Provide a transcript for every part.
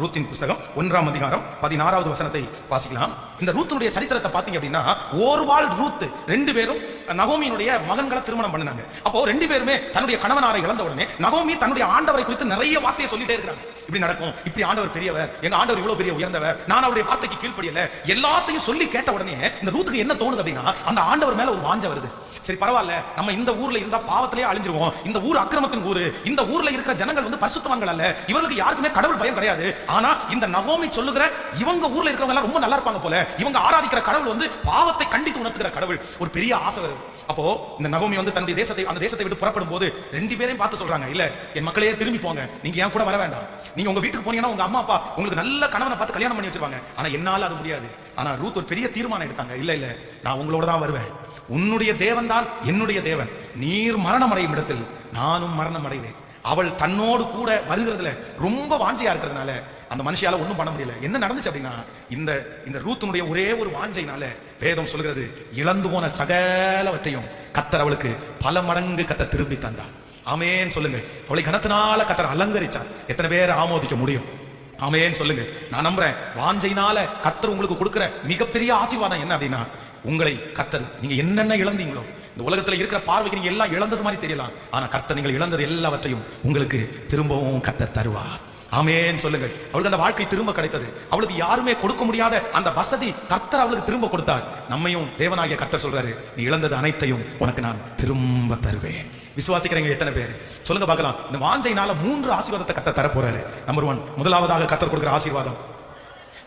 ரூத்தின் புஸ்தகம் ஒன்றாம் அதிகாரம் பதினாறாவது வசனத்தை வாசிக்கலாம். இந்த ரூத்துடைய சரித்திரத்தை பாத்தீங்க அப்படின்னா ஓர்வாள் ரூத் ரெண்டு பேரும் நகோமியினுடைய மகன்களை திருமணம் பண்ணினாங்க. அப்போ ரெண்டு பேருமே தன்னுடைய கணவனாரை இழந்த உடனே நகோமி தன்னுடைய ஆண்டவரை குறித்து நிறைய வார்த்தையை சொல்லிட்டே இருக்கிறாங்க. இப்படி நடக்கும் இப்படி ஆண்டவர் பெரியவர் எங்க ஆண்டவர் இவ்வளவு பெரிய உயர்ந்தவர் நான் அவருடைய வார்த்தைக்கு கீழ்ப்படியல எல்லாத்தையும் சொல்லி கேட்ட உடனே இந்த ரூத்துக்கு என்ன தோணுது அப்படின்னா அந்த ஆண்டவர் மேல ஒரு வாஞ்ச வருது. சரி பரவாயில்ல நம்ம இந்த ஊர்ல இருந்தா பாவத்திலேயே அழிஞ்சிருவோம். இந்த ஊர் அக்கிரமத்தின் ஊரு இந்த ஊர்ல இருக்கிற ஜனங்கள் வந்து பரிசுத்தவான்கள் அல்ல. இவங்களுக்கு யாருக்குமே கடவுள் பயம் கிடையாது. ஆனா இந்த நகோமி சொல்லுகிற இவங்க ஊர்ல இருக்கிறவங்க எல்லாம் ரொம்ப நல்லா இருப்பாங்க போல. இவங்க ஆராதிக்கிற கடவுள் வந்து பாவத்தை கண்டித்து உணர்த்துகிற கடவுள். ஒரு பெரிய ஆசை வருது. அப்போ இந்த நகோமி வந்து தன்னுடைய தேசத்தை அந்த தேசத்தை விட்டு புறப்படும் போது ரெண்டு பேரையும் பார்த்து சொல்றாங்க இல்ல என் மக்களே திரும்பி போங்க. நீங்க ஏன் கூட வர வேண்டாம். நீங்க உங்க வீட்டுக்கு போனீங்கன்னா உங்க அம்மா அப்பா உங்களுக்கு நல்ல கணவனை பார்த்து கல்யாணம் பண்ணி வச்சிருப்பாங்க. ஆனா என்னால அது முடியாது. ஆனா ரூத் ஒரு பெரிய தீர்மானம் எடுத்தாங்க. இல்ல இல்ல நான் உங்களோட தான் வருவேன். உன்னுடைய தேவன் தான் என்னுடைய தேவன். நீர் மரணம் அடையும் இடத்தில் நானும் மரணம் அடைவேன் அவள் தன்னோடு கூட வருகிறதுல ரொம்ப வாஞ்சியா இருக்கிறதுனால அந்த மனுஷியால ஒன்றும் பண்ண முடியல. என்ன நடந்துச்சு அப்படின்னா இந்த இந்த ரூத்தினுடைய ஒரே ஒரு வாஞ்சைனால வேதம் சொல்கிறது இழந்து போன சகலவற்றையும் கத்தர் அவளுக்கு பல மடங்கு கத்த திரும்பி தந்தார். ஆமேன்னு சொல்லுங்க அவளை கனத்தினால கத்தர் அலங்கரிச்சார். எத்தனை பேர் ஆமோதிக்க முடியும்? ஆமேன்னு சொல்லுங்க நான் நம்புறேன் வாஞ்சைனால கத்தர் உங்களுக்கு கொடுக்குற மிகப்பெரிய ஆசீர்வாதம் என்ன அப்படின்னா உங்களை கத்தர் நீங்க என்னென்ன இழந்தீங்களோ இந்த உலகத்துல இருக்கிற பார்வைக்கு நீங்க எல்லாம் இழந்தது மாதிரி தெரியலாம். ஆனா கர்த்தர் நீங்கள் இழந்தது எல்லாவற்றையும் உங்களுக்கு திரும்பவும் கத்தர் தருவார். ஆமேன்னு சொல்லுங்க அவளுக்கு அந்த வாழ்க்கை திரும்ப கிடைத்தது. அவளுக்கு யாருமே கொடுக்க முடியாத அந்த வசதி கர்த்தர் அவளுக்கு திரும்ப கொடுத்தார். நம்மையும் தேவனாகிய கர்த்தர் சொல்றாரு நீ இழந்தது அனைத்தையும் உனக்கு நான் திரும்ப தருவேன். விசுவாசிக்கிறீங்க எத்தனை பேர்? சொல்லுங்க பார்க்கலாம். இந்த வாஞ்சையினால மூன்று ஆசீர்வாதத்தை கத்த தரப்போறாரு. நம்பர் ஒன் முதலாவதாக கத்தர் கொடுக்குற ஆசீர்வாதம்.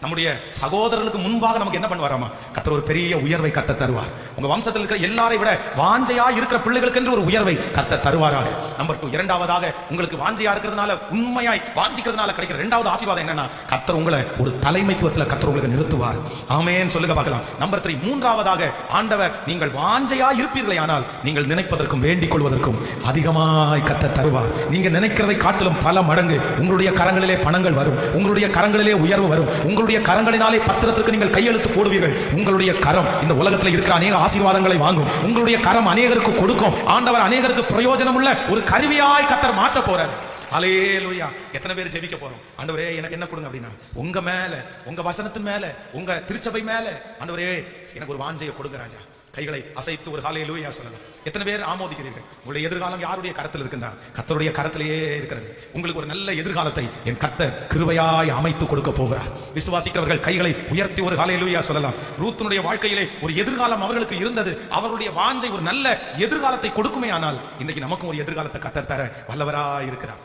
நம்முடைய சகோதரர்களுக்கு முன்பாக நமக்கு என்ன பண்ணுவாராமா? கத்தர் ஒரு பெரிய உயர்வை கத்த தருவார். உங்க வம்சத்தில் இருக்கிற எல்லாரை விட வாஞ்சையா இருக்கிற பிள்ளைகளுக்கு என்று ஒரு உயர்வை கத்த தருவாராக. நம்பர் டூ இரண்டாவதாக உங்களுக்கு வாஞ்சையா இருக்கிறதுனால உண்மையாய் வாஞ்சிக்கிறதுனால கிடைக்கிற இரண்டாவது ஆசீர்வாதம் என்னன்னா கத்தர் உங்களை ஒரு தலைமைத்துவத்தில் கத்தர் உங்களுக்கு நிறுத்துவார். ஆமேன்னு சொல்லுங்க பார்க்கலாம். நம்பர் த்ரீ மூன்றாவதாக ஆண்டவர் நீங்கள் வாஞ்சையா இருப்பீர்களே ஆனால் நீங்கள் நினைப்பதற்கும் வேண்டிக் கொள்வதற்கும் அதிகமாய் கத்த தருவார். நீங்க நினைக்கிறதை காட்டிலும் பல மடங்கு உங்களுடைய கரங்களிலே பணங்கள் வரும் உங்களுடைய கரங்களிலே உயர்வு வரும் உங்களுடைய கரங்களினாலே பத்திரத்திற்கு நீங்கள் கையெழுத்து போடுவீர்கள். உங்களுடைய கரம் இந்த உலகத்தில் இருக்கிற அநேக ஆசீர்வாதங்களை வாங்கும். உங்களுடைய கரம் அநேகருக்கு கொடுக்கும். ஆண்டவர் அநேகருக்கு பிரயோஜனம் உள்ள ஒரு கருவியாய் கத்தர் மாற்ற போறார். அலேலுயா எத்தனை பேர் ஜெபிக்க போறோம்? ஆண்டவரே எனக்கு என்ன கொடுங்க அப்படின்னா உங்க மேல உங்க வசனத்து மேல உங்க திருச்சபை மேல ஆண்டவரே எனக்கு ஒரு வாஞ்சையை கொடுங்க ராஜா. கைகளை அசைத்து ஒரு காலையில் லூயா சொல்லலாம். எத்தனை பேர் ஆமோதிக்கிறீர்கள்? உங்களுடைய எதிர்காலம் யாருடைய கரத்தில் இருக்கின்றா கத்தருடைய கரத்திலேயே இருக்கிறது. உங்களுக்கு ஒரு நல்ல எதிர்காலத்தை என் கத்த கிருவையாய் அமைத்து கொடுக்க போகிறார். விசுவாசிக்கிறவர்கள் கைகளை உயர்த்தி ஒரு காலையை லூயா சொல்லலாம். ரூத்தனுடைய வாழ்க்கையிலே ஒரு எதிர்காலம் அவர்களுக்கு இருந்தது. அவருடைய வாஞ்சை ஒரு நல்ல எதிர்காலத்தை கொடுக்குமே ஆனால் இன்னைக்கு நமக்கும் ஒரு எதிர்காலத்தை கத்தர் தர வல்லவராய் இருக்கிறார்